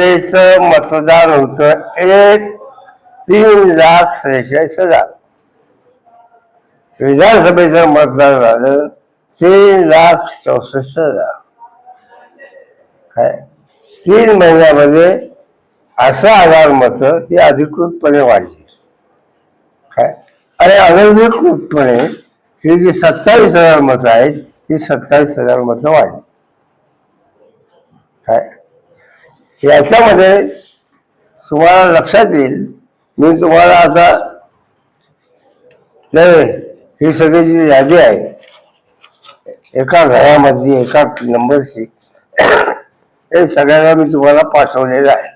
विधानसभेचं मतदान होतं. एक तीन लाख सेहेचाळीस हजार. विधानसभेचं मतदान झालं. तीन लाख चौसष्ट हजार. काय? तीन महिन्यामध्ये अठरा हजार मतं ही अधिकृतपणे वाढली. काय? आणि अनधिकृतपणे ही जी सत्तावीस हजार मतं आहेत ही सत्तावीस हजार मतं वाढली. काय? याच्यामध्ये तुम्हाला लक्षात येईल. मी तुम्हाला आता नाही ही सगळी जी यादी आहे एका घरामधली एका नंबरची हे सगळ्यांना मी तुम्हाला पाठवलेलं आहे.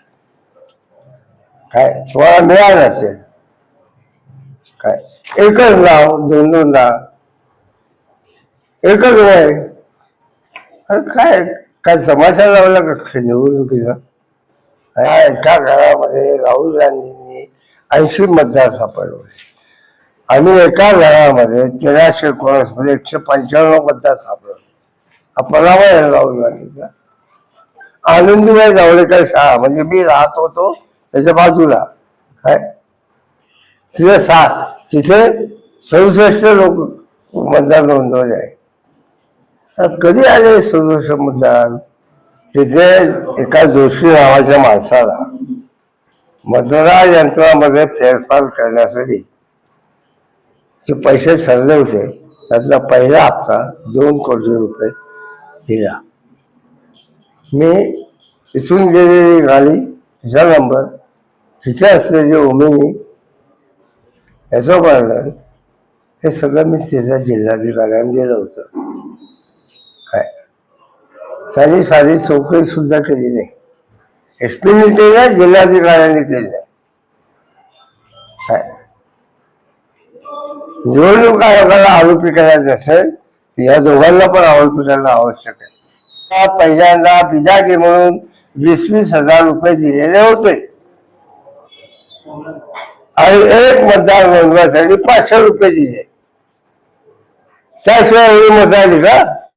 काय? तुम्हाला मिळालं असेल. काय? एकच नाव दोन दोन नाव. एकच वय. काय? काय समाचार लावला का? निवडणुकीचा? या एका घरामध्ये राहुल गांधींनी ऐंशी मतदार सापडले. आणि एका घरामध्ये तेराशे एकोणीसमध्ये एकशे पंच्याण्णव मतदार सापडले. हा पराभव आहे राहुल गांधीचा. आनंदीबाई जावडेकर शाळा म्हणजे मी राहत होतो त्याच्या बाजूला. काय? तिथे सात तिथे सदुसष्ट लोक मतदार नोंदवले. आहे कधी आले सदुसष्ट मतदार? तिथे एका जोशी नावाच्या माणसाला मतदार यंत्रामध्ये फेरफार करण्यासाठी जे पैसे ठरले होते. त्यातला पहिला हप्ता दोन कोटी रुपये दिला. मी इथून गेलेली गाडी तिचा नंबर तिथे असलेली उमेनी याचं वर्णन हे सगळं मी तिथल्या जिल्हाधिकाऱ्यांना दिलं होतं. त्यांनी साधी चौकशी सुद्धा केली नाही. एस पीने केल्या जिल्हाधिकाऱ्यांनी केली आहे निवडणूक आयोगाला आरोपी करायचं असेल या दोघांना पण आरोपी करणं आवश्यक आहे. पहिल्यांदा बिजागी म्हणून वीस वीस हजार रुपये दिलेले होते. आणि एक मतदार नोंदवासाठी पाचशे रुपये दिले. त्याशिवाय मतदार मतं का?